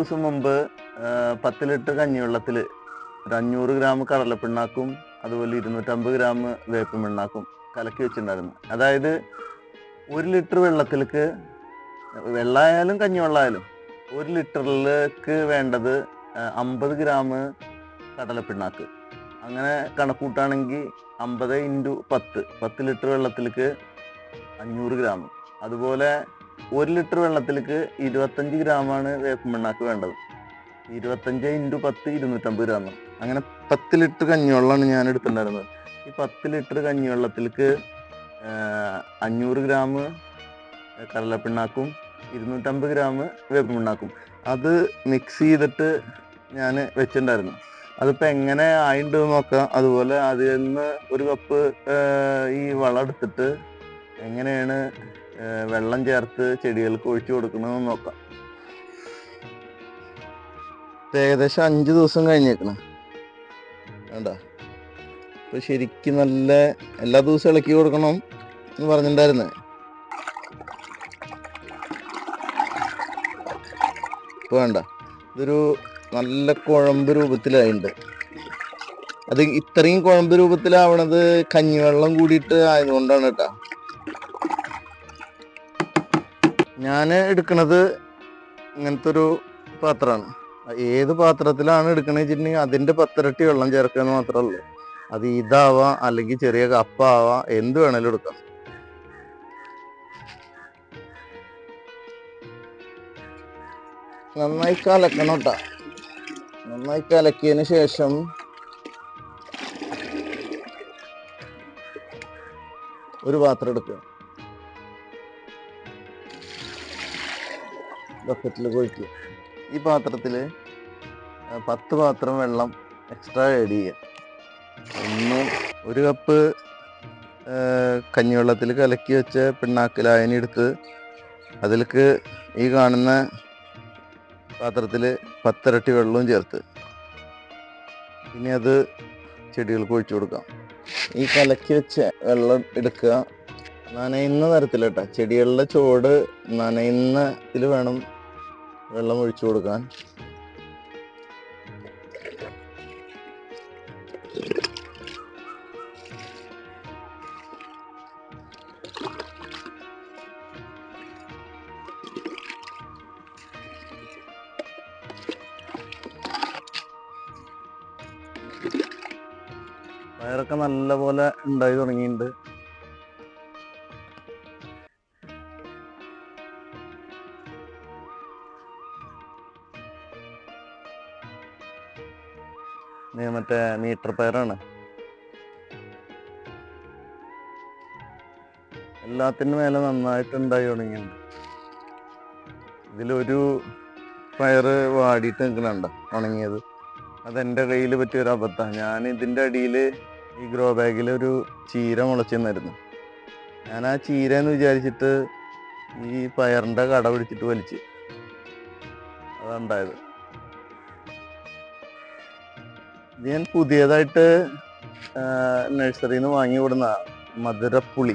ദിവസം മുമ്പ് പത്ത് ലിറ്റർ കഞ്ഞിവെള്ളത്തിൽ ഒരു അഞ്ഞൂറ് ഗ്രാം കടലപ്പിണ്ണാക്കും അതുപോലെ ഇരുന്നൂറ്റമ്പത് ഗ്രാം വേപ്പിൻ പിണ്ണാക്കും കലക്കി വെച്ചിട്ടുണ്ടായിരുന്നു. അതായത് ഒരു ലിറ്റർ വെള്ളത്തിലേക്ക് വെള്ളമായാലും കഞ്ഞിവെള്ളമായാലും ഒരു ലിറ്ററിലേക്ക് വേണ്ടത് അമ്പത് ഗ്രാം കടലപ്പിണ്ണാക്ക്. അങ്ങനെ കണക്കൂട്ടാണെങ്കിൽ അമ്പത് ഇന്റു പത്ത് പത്ത് ലിറ്റർ വെള്ളത്തിലേക്ക് അഞ്ഞൂറ് ഗ്രാം. അതുപോലെ ഒരു ലിറ്റർ വെള്ളത്തിലേക്ക് ഇരുപത്തഞ്ച് ഗ്രാമാണ് വേപ്പ് മണ്ണാക്ക് വേണ്ടത്. ഇരുപത്തഞ്ച് ഇന്റു പത്ത് ഇരുന്നൂറ്റമ്പത് ഗ്രാം. അങ്ങനെ പത്ത് ലിറ്റർ കഞ്ഞിവെള്ളമാണ് ഞാൻ എടുത്തിട്ടുണ്ടായിരുന്നത്. ഈ പത്ത് ലിറ്റർ കഞ്ഞിവെള്ളത്തിലേക്ക് അഞ്ഞൂറ് ഗ്രാം കടലപ്പിണ്ണാക്കും ഇരുന്നൂറ്റമ്പത് ഗ്രാം വേപ്പ് പിണ്ണാക്കും അത് മിക്സ് ചെയ്തിട്ട് ഞാൻ വെച്ചിട്ടുണ്ടായിരുന്നു. അതിപ്പോൾ എങ്ങനെ ആയിട്ടുണ്ട് നോക്കാം. അതുപോലെ അതിൽ നിന്ന് ഒരു കപ്പ് ഈ വളം എടുത്തിട്ട് എങ്ങനെയാണ് വെള്ളം ചേർത്ത് ചെടികൾക്ക് ഒഴിച്ചു കൊടുക്കണമെന്ന് നോക്കാം. ഏകദേശം അഞ്ച് ദിവസം കഴിഞ്ഞേക്കണം. വേണ്ട ഇപ്പൊ ശരിക്കും നല്ല എല്ലാ ദിവസവും ഇളക്കി കൊടുക്കണം എന്ന് പറഞ്ഞിട്ടുണ്ടായിരുന്നേ. ഇപ്പൊ വേണ്ട ഇതൊരു നല്ല കുഴമ്പ് രൂപത്തിലായിട്ടുണ്ട് അത് ഇത്രയും കുഴമ്പ് രൂപത്തിലാവണത് കഞ്ഞിവെള്ളം കൂടിയിട്ട് ആയതുകൊണ്ടാണ് കേട്ടോ. ഞാൻ എടുക്കുന്നത് ഇങ്ങനത്തെ ഒരു പാത്രമാണ്. ഏത് പാത്രത്തിലാണ് എടുക്കണത് വെച്ചിട്ടുണ്ടെങ്കിൽ അതിന്റെ പത്തിരട്ടി വെള്ളം ചേർക്കുക എന്ന് മാത്രമേ ഉള്ളൂ. അത് ഇതാവാം അല്ലെങ്കിൽ ചെറിയ കപ്പാവാം എന്ത് വേണേലും എടുക്കാം. നന്നായി കലക്കണം കേട്ടോ നന്നായി കലക്കിയതിന് ശേഷം ഒരു പാത്രം എടുക്കുക. ബക്കറ്റിൽ കുഴിക്കുക. ഈ പാത്രത്തിൽ പത്ത് പാത്രം വെള്ളം എക്സ്ട്രാ ആഡ് ചെയ്യുക. ഒന്ന് ഒരു കപ്പ് കഞ്ഞിവെള്ളത്തിൽ കലക്കി വെച്ച പിണ്ണാക്ക് ലായനി എടുത്ത് അതിലേക്ക് ഈ കാണുന്ന പാത്രത്തിൽ പത്തിരട്ടി വെള്ളവും ചേർത്ത്. പിന്നെ അത് ചെടികൾക്ക് ഒഴിച്ചു കൊടുക്കാം. ഈ കലക്കി വെച്ച വെള്ളം എടുക്കുക. നനയുന്ന തരത്തിൽ കേട്ടോ ചെടികളുടെ ചോട് നനയുന്ന ഇതിൽ വേണം വെള്ളം ഒഴിച്ചു കൊടുക്കാൻ. പയറൊക്കെ നല്ലപോലെ ഉണ്ടായി തുടങ്ങിയിട്ടുണ്ട്. മറ്റേ മീറ്റർ പയറാണ്. എല്ലാത്തിനും മേലെ നന്നായിട്ട് ഉണ്ടായി തുടങ്ങിയുണ്ട് ഇതിലൊരു പയറ് വാടിയിട്ട് നിൽക്കണുണ്ട് ഉണങ്ങിയത്. അതെന്റെ കയ്യിൽ പറ്റിയ ഒരു അബദ്ധമാണ്. ഞാൻ ഇതിന്റെ അടിയിൽ ഈ ഗ്രോ ബാഗിൽ ഒരു ചീര മുളച്ചെന്നായിരുന്നു ഞാൻ ആ ചീര എന്ന് വിചാരിച്ചിട്ട് ഈ പയറിന്റെ കട പിടിച്ചിട്ട് വലിച്ച്. അതുണ്ടായത് ഞാൻ പുതിയതായിട്ട് നഴ്സറിയിൽ നിന്ന് വാങ്ങി വിടുന്ന മധുരപ്പുളി.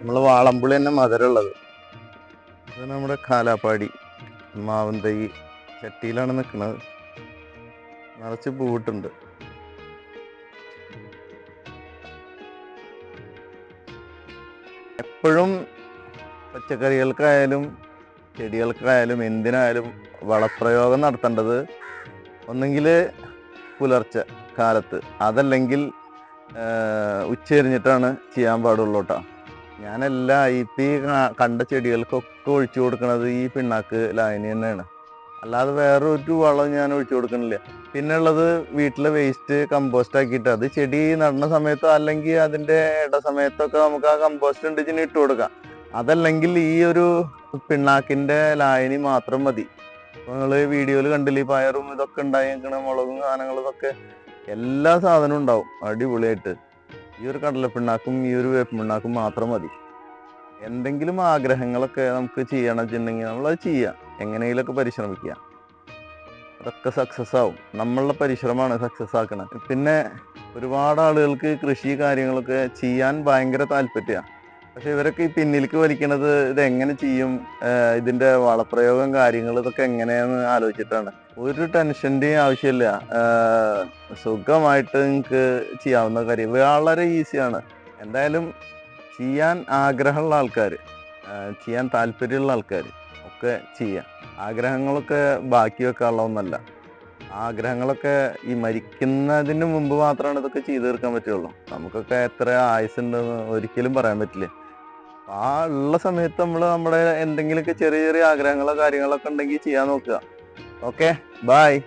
നമ്മൾ വാളമ്പുളി തന്നെ മധുരമുള്ളത്. ഇത് നമ്മുടെ കാലാപ്പാടി മാവൻ തൈ ചട്ടിയിലാണ് നിൽക്കുന്നത്. നിറച്ച് പൂവിട്ടുണ്ട്. എപ്പോഴും പച്ചക്കറികൾക്കായാലും ചെടികൾക്കായാലും എന്തിനായാലും വളപ്രയോഗം നടത്തേണ്ടത് ഒന്നെങ്കിൽ പുലർച്ചെ കാലത്ത്. അതല്ലെങ്കിൽ ഉച്ചരിഞ്ഞിട്ടാണ് ചെയ്യാൻ പാടുള്ളൂ കേട്ടോ ഞാനെല്ലാം ഇപ്പം ഈ കണ്ട ചെടികൾക്കൊക്കെ ഒഴിച്ചു കൊടുക്കുന്നത് ഈ പിണ്ണാക്ക് ലായനി തന്നെയാണ്. അല്ലാതെ വേറെ ഒരു വളം ഞാൻ ഒഴിച്ചു കൊടുക്കണില്ല. പിന്നെ ഉള്ളത് വീട്ടിലെ വേസ്റ്റ് കമ്പോസ്റ്റ് ആക്കിയിട്ട് അത് ചെടി നടുന്ന സമയത്തോ അല്ലെങ്കിൽ അതിന്റെ ഇട സമയത്തൊക്കെ നമുക്ക് ആ കമ്പോസ്റ്റ് ഉണ്ടെങ്കിൽ ഇട്ട് കൊടുക്കാം. അതല്ലെങ്കിൽ ഈ ഒരു പിണ്ണാക്കിന്റെ ലായനി മാത്രം മതി. നിങ്ങൾ വീഡിയോയിൽ കണ്ടില്ലേ? പയറും ഇതൊക്കെ ഉണ്ടായി മുളകും സാധനങ്ങളും ഇതൊക്കെ എല്ലാ സാധനവും ഉണ്ടാവും. അടിപൊളിയായിട്ട്. ഈ ഒരു കടലപ്പിണ്ണാക്കും ഈ ഒരു വേപ്പിണ്ണാക്കും മാത്രം മതി. എന്തെങ്കിലും ആഗ്രഹങ്ങളൊക്കെ നമുക്ക് ചെയ്യണം വെച്ചിട്ടുണ്ടെങ്കിൽ നമ്മളത് ചെയ്യാം. എങ്ങനെയൊക്കെ പരിശ്രമിക്കുക. അതൊക്കെ സക്സസ് ആവും. നമ്മളുടെ പരിശ്രമമാണ് സക്സസ് ആക്കണത്. പിന്നെ ഒരുപാട് ആളുകൾക്ക് കൃഷി കാര്യങ്ങളൊക്കെ ചെയ്യാൻ ഭയങ്കര താല്പര്യമാണ്. പക്ഷെ ഇവരൊക്കെ ഈ പിന്നിലേക്ക് വലിക്കണത് ഇത് എങ്ങനെ ചെയ്യും ഇതിന്റെ വളപ്രയോഗം കാര്യങ്ങൾ ഇതൊക്കെ എങ്ങനെയാന്ന് ആലോചിച്ചിട്ടാണ്. ഒരു ടെൻഷന്റെയും ആവശ്യമില്ല. സുഖമായിട്ട് നിങ്ങൾക്ക് ചെയ്യാവുന്ന കാര്യം വളരെ ഈസിയാണ്. എന്തായാലും ചെയ്യാൻ ആഗ്രഹമുള്ള ആൾക്കാർ ചെയ്യാൻ താല്പര്യമുള്ള ആൾക്കാർ ഒക്കെ ചെയ്യാം. ആഗ്രഹങ്ങളൊക്കെ ബാക്കി വെക്കാനുള്ള ഒന്നല്ല. ആഗ്രഹങ്ങളൊക്കെ ഈ മരിക്കുന്നതിന് മുമ്പ് മാത്രമാണ് ഇതൊക്കെ ചെയ്തു തീർക്കാൻ പറ്റുള്ളൂ. നമുക്കൊക്കെ എത്ര ആയുസ് ഉണ്ടെന്ന് ഒരിക്കലും പറയാൻ പറ്റില്ല. ആ ഉള്ള സമയത്ത് നമ്മൾ നമ്മുടെ എന്തെങ്കിലുമൊക്കെ ചെറിയ ചെറിയ ആഗ്രഹങ്ങളോ കാര്യങ്ങളൊക്കെ ഉണ്ടെങ്കിൽ ചെയ്യാൻ നോക്കുക. Okay bye